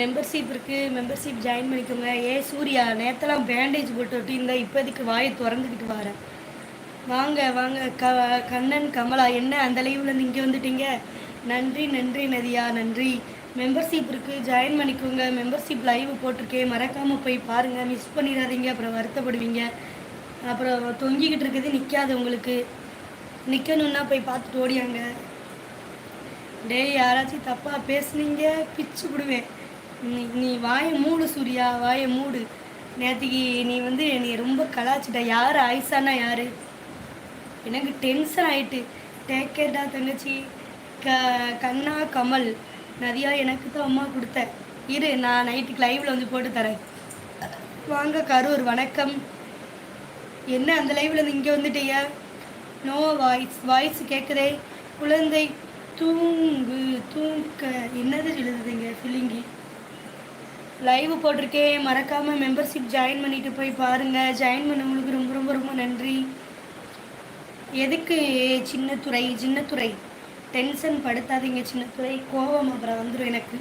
Membership இருக்குது membership join பண்ணிக்கோங்க. ஏ Surya நேத்தெல்லாம் bandage போட்டு விட்டு இந்த இப்போதைக்கு வாயை திறந்துக்கிட்டு வரேன் வாங்க வாங்க. க கண்ணன் கமலா என்ன அந்த லைவ்லேருந்து இங்கே வந்துட்டீங்க? நன்றி நன்றி நதியா நன்றி. மெம்பர்ஷிப் இருக்குது ஜாயின் பண்ணிக்கோங்க. மெம்பர்ஷிப் லைவ் போட்டிருக்கேன். மறக்காமல் போய் பாருங்கள் மிஸ் பண்ணிடாதீங்க. அப்புறம் வருத்தப்படுவீங்க. அப்புறம் தொங்கிக்கிட்டு இருக்கிறது நிற்காது உங்களுக்கு. நிற்கணுன்னா போய் பார்த்துட்டு ஓடியாங்க. டேய் யாராச்சும் தப்பாக பேசுனீங்க பிச்சு விடுவேன் நீ நீ வாயை மூடு சூர்யா வாயை மூடு. நேற்றுக்கு நீ வந்து நீ ரொம்ப கலாச்சிட்ட யார்? ஆயிசானா யார்? எனக்கு டென்ஷன் ஆயிட்டு. டேக் கேர்டா தங்கச்சி. க கண்ணா கமல். நதியா எனக்கு தான் அம்மா கொடுத்த. இரு நான் நைட்டுக்கு லைவில் வந்து போட்டு தரேன். வாங்க கரூர். வணக்கம். என்ன அந்த லைவில் வந்து இங்கே வந்துட்டியா? நோ வாய்ஸ் வாய்ஸ் கேட்குதே குழந்தை தூங்கு தூங்க. என்னது எழுதுதுங்க ஃபில்லிங்கி லைவ் போட்டிருக்கேன் மறக்காமல் மெம்பர்ஷிப் ஜாயின் பண்ணிட்டு போய் பாருங்கள் ஜாயின் பண்ணவங்களுக்கு ரொம்ப ரொம்ப ரொம்ப நன்றி. எதுக்கு சின்னத்துறை? சின்னத்துறை. டென்ஷன் படுத்தாதீங்க சின்னத்துறை. கோவம் அப்புறம் வந்துடும் எனக்கு.